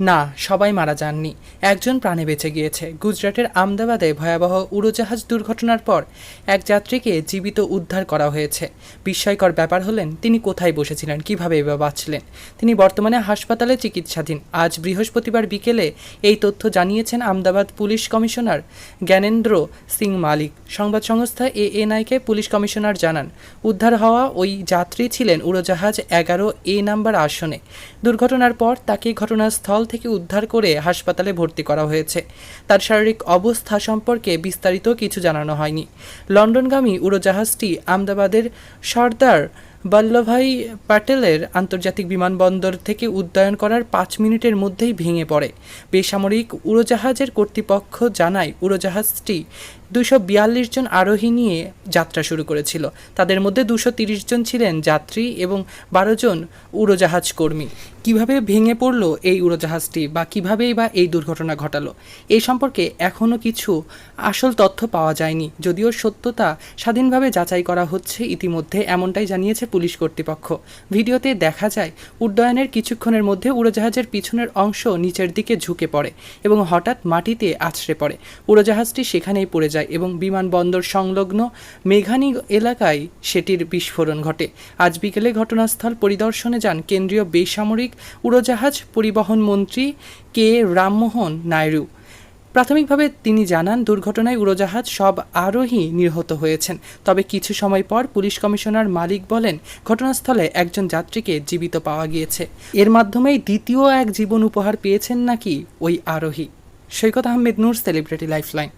না, সবাই মারা যাননি। একজন প্রাণে বেঁচে গিয়েছে। গুজরাটের আমদাবাদে ভয়াবহ উড়োজাহাজ দুর্ঘটনার পর এক যাত্রীকে জীবিত উদ্ধার করা হয়েছে। বিস্ময়কর ব্যাপার হলেন, তিনি কোথায় বসেছিলেন, কীভাবে বা বাঁচলেন? তিনি বর্তমানে হাসপাতালে চিকিৎসাধীন। আজ বৃহস্পতিবার বিকেলে এই তথ্য জানিয়েছেন আমদাবাদ পুলিশ কমিশনার জ্ঞানেন্দ্র সিং মালিক। সংবাদ সংস্থা এএনআইকে পুলিশ কমিশনার জানান, উদ্ধার হওয়া ওই যাত্রী ছিলেন উড়োজাহাজ এগারো এ নাম্বার আসনে। দুর্ঘটনার পর তাকে ঘটনাস্থল থেকে উদ্ধার করে হাসপাতালে ভর্তি করা হয়েছে। তার শারীরিক অবস্থা সম্পর্কে বিস্তারিত কিছু জানানো হয়নি। লন্ডনগামী উড়োজাহাজটি আমদাবাদের সর্দার বল্লভাই প্যাটেলের আন্তর্জাতিক বিমানবন্দর থেকে উড্ডয়ন করার পাঁচ মিনিটের মধ্যেই ভেঙে পড়ে। বেসামরিক উড়োজাহাজের কর্তৃপক্ষ জানায়, উড়োজাহাজটি দুশো বিয়াল্লিশ জন আরোহী নিয়ে যাত্রা শুরু করেছিল। তাদের মধ্যে দুশো তিরিশ জন ছিলেন যাত্রী এবং বারো জন উড়োজাহাজ কর্মী। কীভাবে ভেঙে পড়ল এই উড়োজাহাজটি বা কিভাবেই বা এই দুর্ঘটনা ঘটালো? এই সম্পর্কে এখনও কিছু আসল তথ্য পাওয়া যায়নি, যদিও সত্যতা স্বাধীনভাবে যাচাই করা হচ্ছে ইতিমধ্যে, এমনটাই জানিয়েছে পুলিশ কর্তৃপক্ষ। ভিডিওতে দেখা যায়, উড্ডয়নের কিছুক্ষণের মধ্যে উড়োজাহাজের পিছনের অংশ নিচের দিকে ঝুঁকে পড়ে এবং হঠাৎ মাটিতে আছড়ে পড়ে। উড়োজাহাজটি সেখানেই পড়ে যায় এবং বিমানবন্দর সংলগ্ন মেঘানি এলাকায় সেটির বিস্ফোরণ ঘটে। আজ বিকেলে ঘটনাস্থল পরিদর্শনে যান কেন্দ্রীয় বেসামরিক উড়োজাহাজ পরিবহন মন্ত্রী কে রামমোহন নাইডু। প্রাথমিকভাবে তিনি জানান, দুর্ঘটনায় উড়োজাহাজ সব আরোহী নিহত হয়েছেন। তবে কিছু সময় পর পুলিশ কমিশনার মালিক বলেন, ঘটনাস্থলে একজন যাত্রীকে জীবিত পাওয়া গিয়েছে। এর মাধ্যমেই দ্বিতীয় এক জীবন উপহার পেয়েছেন নাকি ওই আরোহী। Saikat Ahmed Noor, celebrity lifeline.